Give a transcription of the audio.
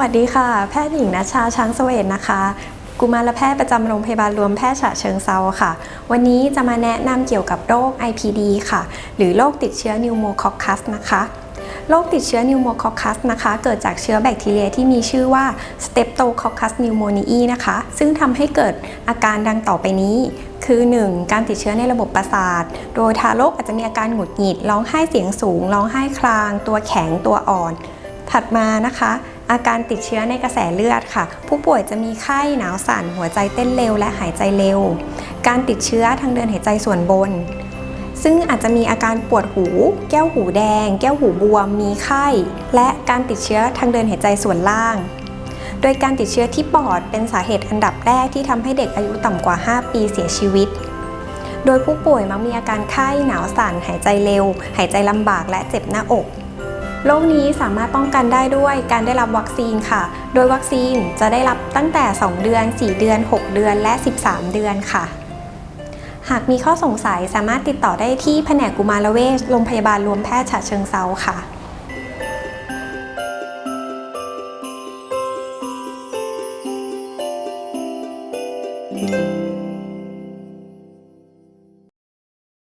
วัสดีค่ะ แพทย์หญิงนัชาช้างเสวตนะคะ กุมารแพทย์ประจำโรงพยาบาลรวมแพทย์ฉะเชิงเซาค่ะ วันนี้จะมาแนะนำเกี่ยวกับโรค IPD ค่ะ หรือโรคติดเชื้อนิวโมคอคคัสนะคะโรคติดเชื้อนิวโมคอคคัสนะคะ เกิดจากเชื้อแบคทีเรียที่มีชื่อว่า Streptococcus pneumoniae นะคะ ซึ่งทำให้เกิดอาการดังต่อไปนี้ คือ 1. การติดเชื้อในระบบประสาท โดยทารกอาจจะมีอาการหงุดหงิด ร้องไห้เสียงสูง ร้องไห้คลาง ตัวแข็ง ตัวอ่อน ถัดมานะคะ อาการติดเชื้อในกระแสเลือดค่ะ ผู้ป่วยจะมีไข้หนาวสั่น หัวใจเต้นเร็วและหายใจเร็ว การติดเชื้อทางเดินหายใจส่วนบน ซึ่งอาจจะมีอาการปวดหู แก้วหูแดง แก้วหูบวม มีไข้ และการติดเชื้อทางเดินหายใจส่วนล่าง โดยการติดเชื้อที่ปอดเป็นสาเหตุอันดับแรกที่ทำให้เด็กอายุต่ำกว่า 5 ปีเสียชีวิตโดยผู้ป่วยมักมีอาการไข้หนาวสั่น หายใจเร็ว หายใจลำบากและเจ็บหน้าอก โรคนี้สามารถป้องกันได้ด้วยการได้รับวัคซีนค่ะ โดยวัคซีนจะได้รับตั้งแต่ 2 เดือน 4 เดือน 6 เดือน และ 13 เดือนค่ะ หากมีข้อสงสัยสามารถติดต่อได้ที่แผนกกุมารเวชโรงพยาบาลรวมแพทย์ฉะเชิงเซาค่ะ嗯。